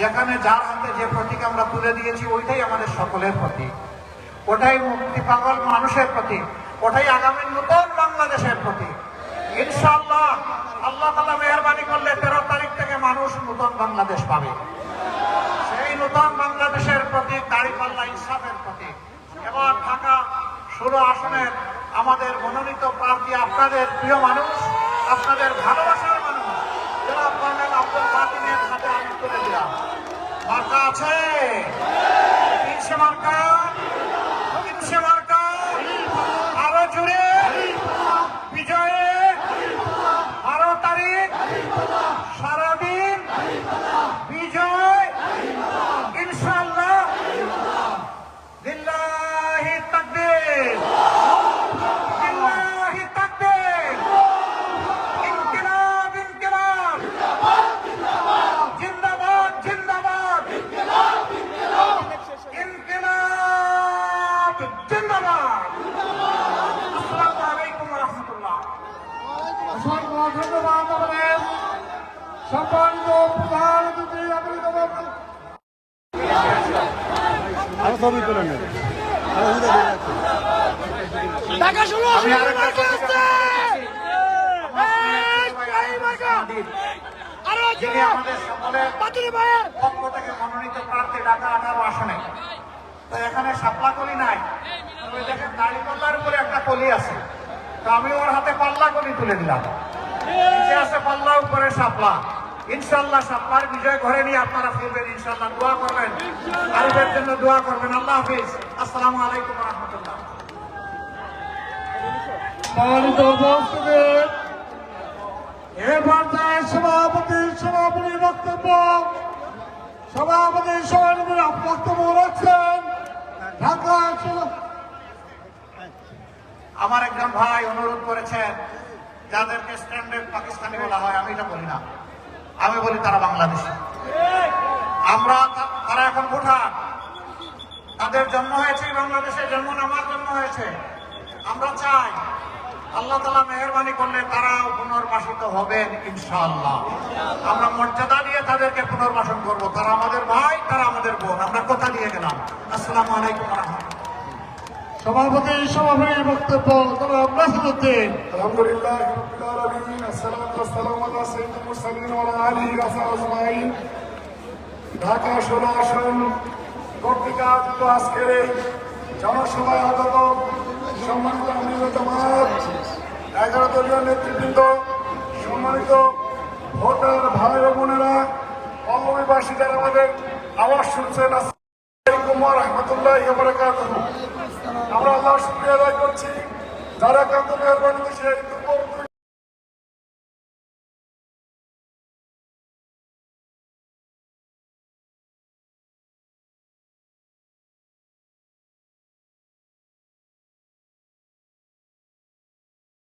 যেখানে যার হাতে যে প্রতীক আমরা তুলে দিয়েছি, ওইটাই আমাদের সকলের প্রতীক। ওটাই মুক্তি পাগল মানুষের প্রতীক। ওটাই আগামী নতুন বাংলাদেশের প্রতীক। ইনশাআল্লাহ, আল্লাহ তালা মেহরবানি করলে তেরো তারিখ থেকে মানুষ নতুন বাংলাদেশ পাবে। সেই নতুন বাংলাদেশের প্রতীক দাঁড়িপাল্লা ইনসাফের প্রতীক। এবার ঢাকা ষোলো আসনের আমাদের মনোনীত প্রার্থী আপনাদের প্রিয় মানুষ, আপনাদের ভালোবাসার মানুষ যারা কর্নেল আব্দুল বাতিনের হাতে আমি তুলে দিলাম মার্কা আছে। তিনশো মার্কা তিনশে মার্কা আরও জুড়ে বিজয়ে বারো তারিখ সারাদিন বিজয় ইনশাল্লাহ লিল্লাহি তাকবীর লিল্লাহি তাকবীর ইনকিলাব ইনকিলাব জিন্দাবাদ জিন্দাবাদ ইনকিলাব জিন্দাবাদ। আসসালামু আলাইকুম ওয়া অসংখ্য ধন্যবাদ আমাদের সম্মানিত প্রধান অতিথি আরও। ঢাকা আমি আমাদের সকলের বাতিল ভাইয়ের। পক্ষ থেকে মনোনীত প্রার্থী ঢাকা আঠারো আসনে। এখানে শাপলা কলি নাই তবে দেখেন দাড়িপাল্লার উপরে একটা কলি আছে তো আমি ওর হাতে পাল্লা কলি তুলে দিলাম আছে পাল্লা উপরে ইনশাল্লাহ শাপলার বিজয় ঘরে নিয়ে আপনারা ফিরবেন ইনশাল্লাহ দোয়া করবেন আরিফের জন্য দোয়া করবেন আল্লাহ হাফিজ আসসালামু আলাইকুম রহমতুল্লাহ সম্মানিত উপস্থিতি বক্তব্য সভাপতি সভাপতির বক্তব্য রাখছেন আমার একজন ভাই অনুরোধ করেছেন, যাদেরকে স্ট্যান্ডার্ড পাকিস্তানি বলা হয়, আমি এটা বলি না। আমি বলি তারা বাংলাদেশি। আমরা তারা এখন ভুটান। তাদের জন্ম হয়েছে বাংলাদেশের জন্ম আমার জন্ম হয়েছে। আমরা চাই আল্লাহ তালা মেহরবানি করলে তারাও পুনর্বাসিত হবেন ইনশাআল্লাহ। আমরা মর্যাদা দিয়ে তাদেরকে পুনর্বাসন করব। তারা আমাদের ভাই, তারা আমাদের বোন। আমরা কথা দিয়ে গেলাম। আসসালাম আলাইকুম সভাপতি সভাপতি বক্তব্য ঢাকা জনসভায় আগত সম্মানিত এগারো দলীয় নেতৃবৃন্দ, সম্মানিত ভোটার ভাই বোনেরা পল্লবীবাসী যারা আমাদের আওয়াজ শুনছেন। রাহমাতুল্লাহি আমরা আল্লাহ শুক্রিয়া আদায় করছি। যারা কান্ত মেহরবানি সে দুর্বল